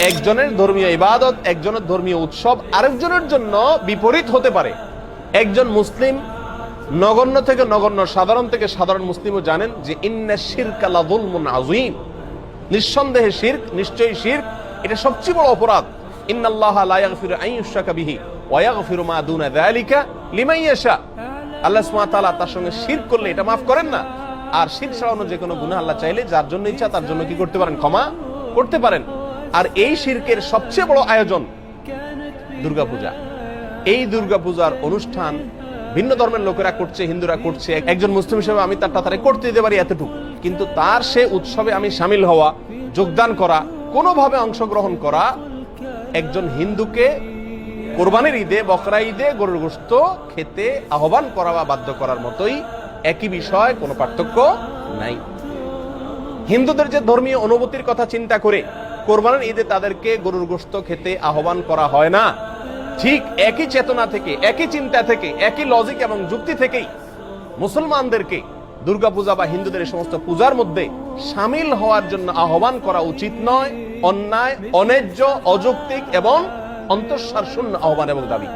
একজনের ধর্মীয় ইবাদত, একজনের ধর্মীয় উৎসব, আরেকজনের জন্য বিপরীত হতে পারে। একজন মুসলিম নগণ্য থেকে নগণ্য, সাধারণ থেকে সাধারণ মুসলিমও জানেন যে ইন্না নিঃসন্দেহে শির্ক, নিশ্চয়ই শির্ক, এটা সবচেয়ে বড় অপরাধ। মা আল্লাহ তার সঙ্গে শির করলে এটা মাফ করেন না। আর শিরক ছাড়ানো যে কোনো গুনাহ আল্লাহ চাইলে যার জন্য ইচ্ছা তার জন্য কি করতে পারেন? ক্ষমা করতে পারেন। আর এই শিরকের সবচেয়ে বড় আয়োজন দুর্গাপূজা। এই দুর্গাপূজার অনুষ্ঠান ভিন্ন ধর্মের লোকেরা করছে, হিন্দুরা করছে। একজন মুসলিম হিসেবে আমি তার তাড়াতাড়ি করতে দিতে পারি এতটুকু। কিন্তু তার সে উৎসবে আমি সামিল হওয়া, যোগদান করা, কোনোভাবে অংশগ্রহণ করা একজন হিন্দুকে কোরবানির ঈদে, বকরা ঈদে গরুর গোস্ত খেতে আহ্বান করা বা বাধ্য করার মতোই একই বিষয়, কোনো পার্থক্য নাই। হিন্দুদের যে ধর্মীয় অনুভূতির কথা চিন্তা করে কোরবানির ঈদে তাদেরকে গরুর গোস্ত খেতে আহ্বান করা হয় না। ঠিক একই চেতনা থেকে, একই চিন্তা থেকে, একই লজিক এবং যুক্তি থেকেই মুসলমানদেরকে দুর্গাপূজা বা হিন্দুদের এই সমস্ত পূজার মধ্যে সামিল হওয়ার জন্য আহ্বান করা উচিত নয়, অন্যায়, অন্যায্য, অযৌক্তিক এবং অন্তঃসার শূন্য আহ্বান এবং দাবি।